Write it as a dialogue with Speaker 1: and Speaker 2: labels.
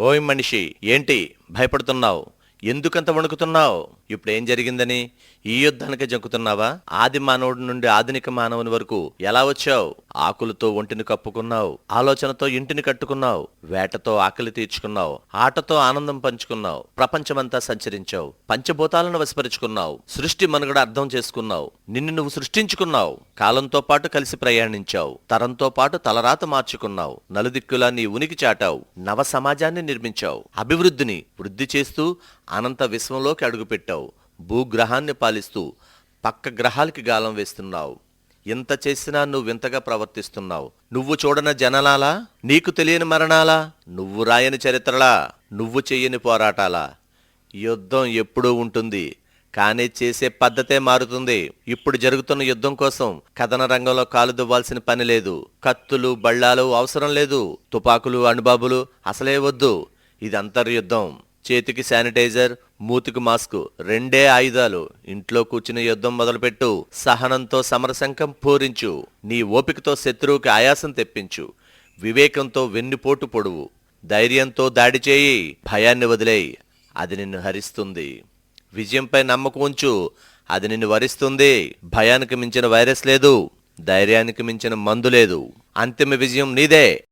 Speaker 1: ఓయ్ మనిషి ఏంటి? భయపడుతున్నావు? ఎందుకంత వణుకుతున్నావు? ఇప్పుడు ఏం జరిగిందని ఈ యుద్ధానికి జంకుతున్నావా? ఆది మానవుడి నుండి ఆధునిక మానవుని వరకు ఎలా వచ్చావు? ఆకులతో ఒంటిని కప్పుకున్నావు ఆలోచనతో ఇంటిని కట్టుకున్నావు వేటతో ఆకలి తీర్చుకున్నావు ఆటతో ఆనందం పంచుకున్నావు ప్రపంచమంతా సంచరించావు పంచభూతాలను వశపరుచుకున్నావు సృష్టి మనుగడ అర్థం చేసుకున్నావు నిన్ను నువ్వు సృష్టించుకున్నావు కాలంతో పాటు కలిసి ప్రయాణించావు తరంతో పాటు తలరాత మార్చుకున్నావు నలుదిక్కులా నీ ఉనికి చాటావు నవ సమాజాన్ని నిర్మించావు అభివృద్ధిని వృద్ధి చేస్తూ అనంత విశ్వంలోకి అడుగుపెట్టావు. భూగ్రహాన్ని పాలిస్తూ పక్క గ్రహాలకి గాలం వేస్తున్నావు. ఇంత చేసినా నువ్వు వింతగా ప్రవర్తిస్తున్నావు. నువ్వు చూడన జననాలా నీకు తెలియని మరణాలా? నువ్వు రాయని చరిత్రలా? నువ్వు చెయ్యని పోరాటాలా? యుద్ధం ఎప్పుడూ ఉంటుంది. కానీ చేసే పద్ధతే మారుతుంది. ఇప్పుడు జరుగుతున్న యుద్ధం కోసం కథన రంగంలో కాలు దువ్వాల్సిన పని లేదు. కత్తులు బళ్ళాలు అవసరం లేదు. తుపాకులు అణుబాబులు అసలే వద్దు. ఇది అంతర్యుద్ధం చేతికి శానిటైజర్ మూతికి మాస్క్ రెండే ఆయుధాలు. ఇంట్లో కూర్చుని యుద్ధం మొదలుపెట్టు. సహనంతో సమరశంఖం పూరించు. నీ ఓపికతో శత్రువుకి ఆయాసం తెప్పించు. వివేకంతో వెన్నుపోటు పొడువు. ధైర్యంతో దాడి చేయి. భయాన్ని వదిలేయి. అది నిన్ను హరిస్తుంది. విజయంపై నమ్మకం ఉంచు. అది నిన్ను వరిస్తుంది. భయానికి మించిన వైరస్ లేదు. ధైర్యానికి మించిన మందు లేదు. అంతిమ విజయం నీదే.